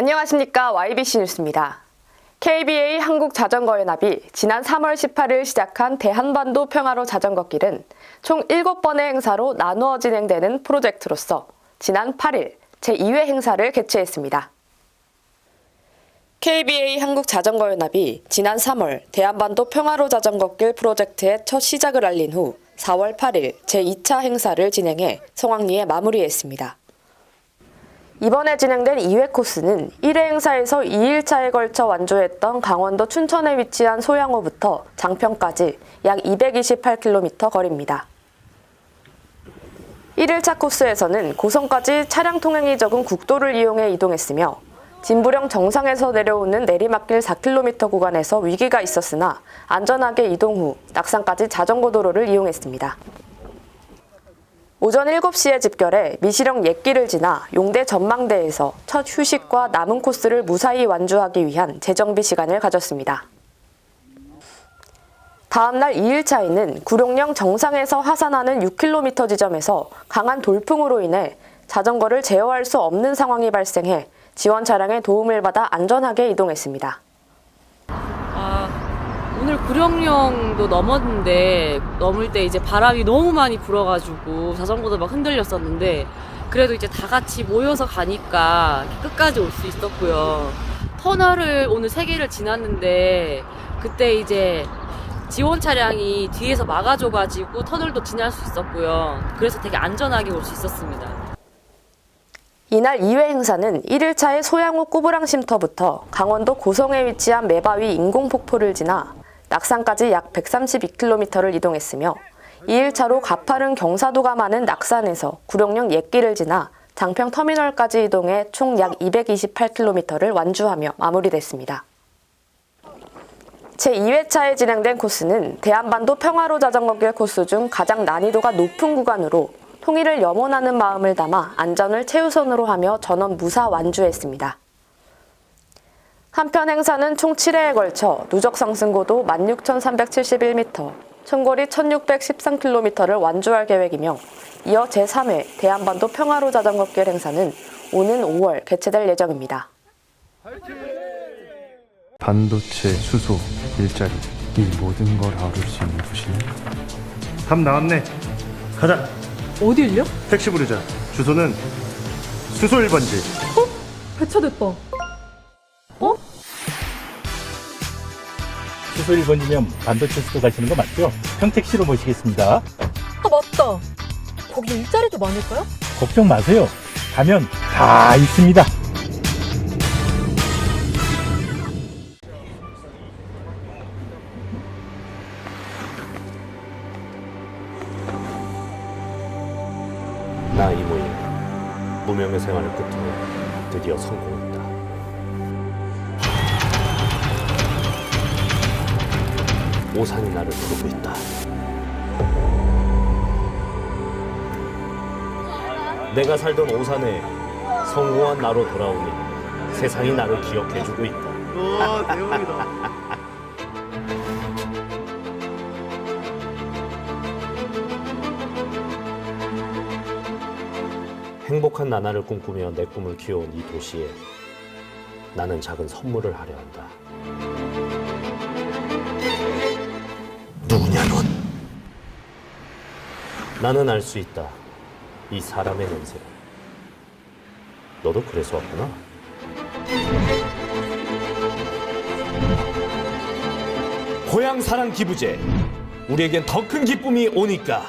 안녕하십니까 YBC 뉴스입니다. KBA 한국자전거연합이 지난 3월 18일 시작한 대한반도 평화로 자전거길은 총 7번의 행사로 나누어 진행되는 프로젝트로서 지난 8일 제2회 행사를 개최했습니다. KBA 한국자전거연합이 지난 3월 대한반도 평화로 자전거길 프로젝트의 첫 시작을 알린 후 4월 8일 제2차 행사를 진행해 성황리에 마무리했습니다. 이번에 진행된 2회 코스는 1회 행사에서 2일차에 걸쳐 완주했던 강원도 춘천에 위치한 소양호부터 장평까지 약 228km 거리입니다. 1일차 코스에서는 고성까지 차량 통행이 적은 국도를 이용해 이동했으며 진부령 정상에서 내려오는 내리막길 4km 구간에서 위기가 있었으나 안전하게 이동 후 낙산까지 자전거 도로를 이용했습니다. 오전 7시에 집결해 미시령 옛길을 지나 용대 전망대에서 첫 휴식과 남은 코스를 무사히 완주하기 위한 재정비 시간을 가졌습니다. 다음날 2일차에는 구룡령 정상에서 하산하는 6km 지점에서 강한 돌풍으로 인해 자전거를 제어할 수 없는 상황이 발생해 지원 차량의 도움을 받아 안전하게 이동했습니다. 구령령도 넘었는데 넘을 때 이제 바람이 너무 많이 불어가지고 자전거도 막 흔들렸었는데 그래도 이제 다 같이 모여서 가니까 끝까지 올 수 있었고요. 터널을 오늘 세 개를 지났는데 그때 이제 지원 차량이 뒤에서 막아줘가지고 터널도 지날 수 있었고요. 그래서 되게 안전하게 올 수 있었습니다. 이날 2회 행사는 1일차의 소양호 꾸부랑 쉼터부터 강원도 고성에 위치한 매바위 인공폭포를 지나 낙산까지 약 132km를 이동했으며 2일차로 가파른 경사도가 많은 낙산에서 구룡령 옛길을 지나 장평 터미널까지 이동해 총 약 228km를 완주하며 마무리됐습니다. 제2회차에 진행된 코스는 대한반도 평화로 자전거길 코스 중 가장 난이도가 높은 구간으로 통일을 염원하는 마음을 담아 안전을 최우선으로 하며 전원 무사 완주했습니다. 한편 행사는 총 7회에 걸쳐 누적 상승고도 16,371m, 총거리 1,613km를 완주할 계획이며 이어 제3회 대한반도 평화로 자전거 길 행사는 오는 5월 개최될 예정입니다. 반도체, 수소, 일자리 이 모든 걸 아울 수 있는 도시는 답 나왔네. 가자. 어디일요? 택시 부르자. 주소는 수소 1번지. 배차 됐다. 수소 1번이면 반도체 수도 가시는 거 맞죠? 평택시로 모시겠습니다. 아 맞다. 거기 일자리도 많을까요? 걱정 마세요. 가면 다 있습니다. 나 이모임 무명의 생활을 끝으로 드디어 성공 오산이 나를 부르고 있다. 내가 살던 오산에 성공한 나로 돌아오니 세상이 나를 기억해주고 있다. 와 대박이다. 행복한 나날을 꿈꾸며 내 꿈을 키워온 이 도시에 나는 작은 선물을 하려 한다. 누구냐 넌? 나는 알 수 있다. 이 사람의 냄새를. 너도 그래서 왔구나. 고향 사랑 기부제. 우리에겐 더 큰 기쁨이 오니까.